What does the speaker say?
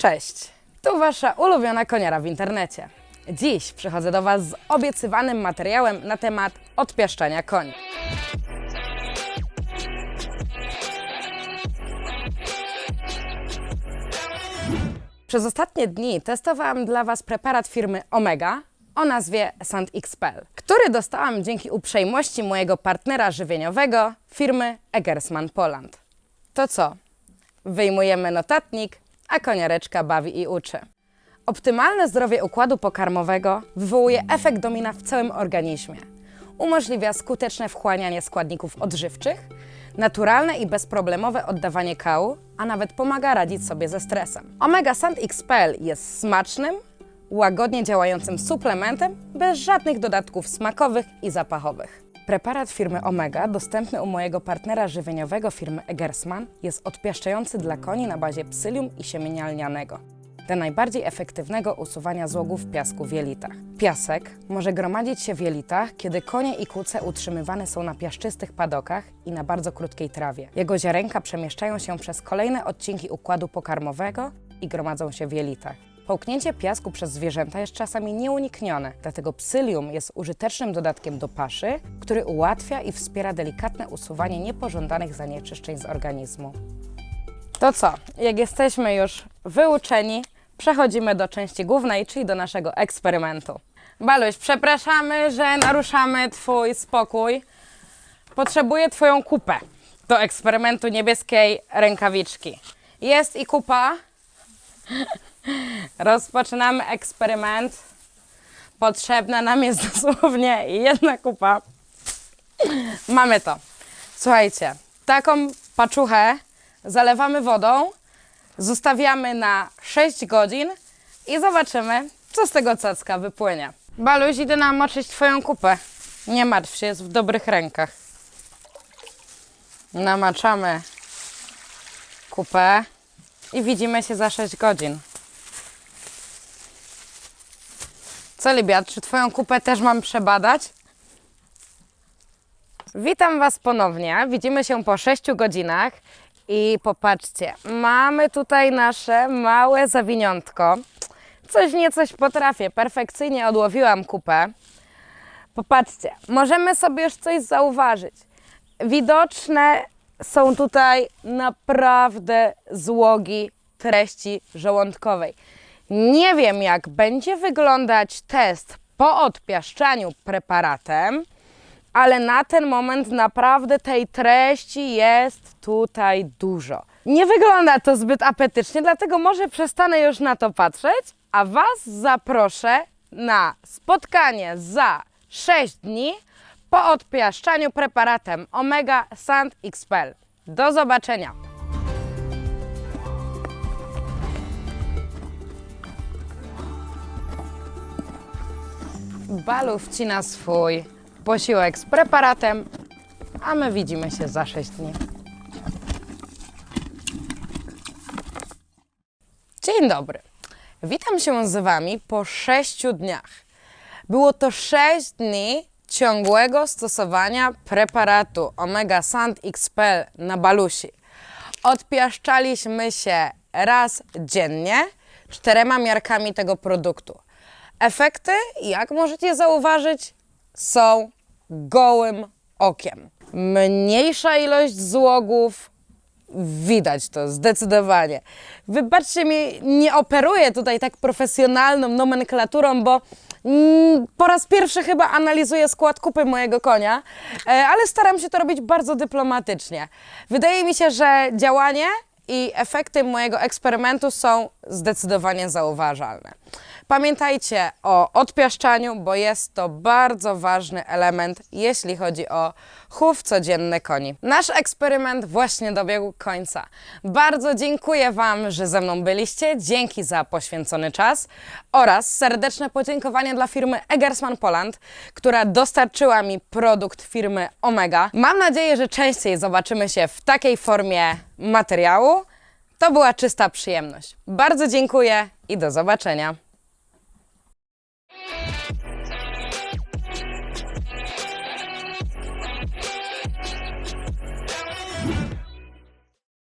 Cześć, tu Wasza ulubiona koniara w internecie. Dziś przychodzę do Was z obiecywanym materiałem na temat odpiaszczania koni. Przez ostatnie dni testowałam dla Was preparat firmy Omega o nazwie SandXPel, który dostałam dzięki uprzejmości mojego partnera żywieniowego firmy Eggersman Poland. To co? Wyjmujemy notatnik, a koniareczka bawi i uczy. Optymalne zdrowie układu pokarmowego wywołuje efekt domina w całym organizmie. Umożliwia skuteczne wchłanianie składników odżywczych, naturalne i bezproblemowe oddawanie kału, a nawet pomaga radzić sobie ze stresem. Omega Sand XPL jest smacznym, łagodnie działającym suplementem bez żadnych dodatków smakowych i zapachowych. Preparat firmy Omega, dostępny u mojego partnera żywieniowego firmy Eggersman, jest odpiaszczający dla koni na bazie psyllium i siemienia lnianego dla najbardziej efektywnego usuwania złogów piasku w jelitach. Piasek może gromadzić się w jelitach, kiedy konie i kuce utrzymywane są na piaszczystych padokach i na bardzo krótkiej trawie. Jego ziarenka przemieszczają się przez kolejne odcinki układu pokarmowego i gromadzą się w jelitach. Połknięcie piasku przez zwierzęta jest czasami nieuniknione, dlatego psyllium jest użytecznym dodatkiem do paszy, który ułatwia i wspiera delikatne usuwanie niepożądanych zanieczyszczeń z organizmu. To co? Jak jesteśmy już wyuczeni, przechodzimy do części głównej, czyli do naszego eksperymentu. Baluś, przepraszamy, że naruszamy Twój spokój. Potrzebuję Twoją kupę do eksperymentu niebieskiej rękawiczki. Jest i kupa. Rozpoczynamy eksperyment. Potrzebna nam jest dosłownie jedna kupa. Mamy to. Słuchajcie, taką paczuchę zalewamy wodą, zostawiamy na 6 godzin i zobaczymy, co z tego cacka wypłynie. Baluś, idę namoczyć Twoją kupę. Nie martw się, jest w dobrych rękach. Namaczamy kupę i widzimy się za 6 godzin. Co, Libia, czy Twoją kupę też mam przebadać? Witam Was ponownie. Widzimy się po 6 godzinach i popatrzcie, mamy tutaj nasze małe zawiniątko. Coś nie coś potrafię. Perfekcyjnie odłowiłam kupę. Popatrzcie, możemy sobie już coś zauważyć. Widoczne są tutaj naprawdę złogi treści żołądkowej. Nie wiem, jak będzie wyglądać test po odpiaszczaniu preparatem, ale na ten moment naprawdę tej treści jest tutaj dużo. Nie wygląda to zbyt apetycznie, dlatego może przestanę już na to patrzeć, a Was zaproszę na spotkanie za 6 dni po odpiaszczaniu preparatem Omega Sand XPL. Do zobaczenia! Balu wcina swój posiłek z preparatem, a my widzimy się za 6 dni. Dzień dobry. Witam się z Wami po 6 dniach. Było to 6 dni ciągłego stosowania preparatu Omega Sand XPL na balusi. Odpiaszczaliśmy się raz dziennie czterema miarkami tego produktu. Efekty, jak możecie zauważyć, są gołym okiem. Mniejsza ilość złogów, widać to zdecydowanie. Wybaczcie mi, nie operuję tutaj tak profesjonalną nomenklaturą, bo mm, po raz pierwszy chyba analizuję skład kupy mojego konia, e, ale staram się to robić bardzo dyplomatycznie. Wydaje mi się, że działanie i efekty mojego eksperymentu są zdecydowanie zauważalne. Pamiętajcie o odpiaszczaniu, bo jest to bardzo ważny element, jeśli chodzi o chów codzienny koni. Nasz eksperyment właśnie dobiegł końca. Bardzo dziękuję Wam, że ze mną byliście. Dzięki za poświęcony czas oraz serdeczne podziękowanie dla firmy Eggersman Poland, która dostarczyła mi produkt firmy Omega. Mam nadzieję, że częściej zobaczymy się w takiej formie materiału. To była czysta przyjemność. Bardzo dziękuję i do zobaczenia.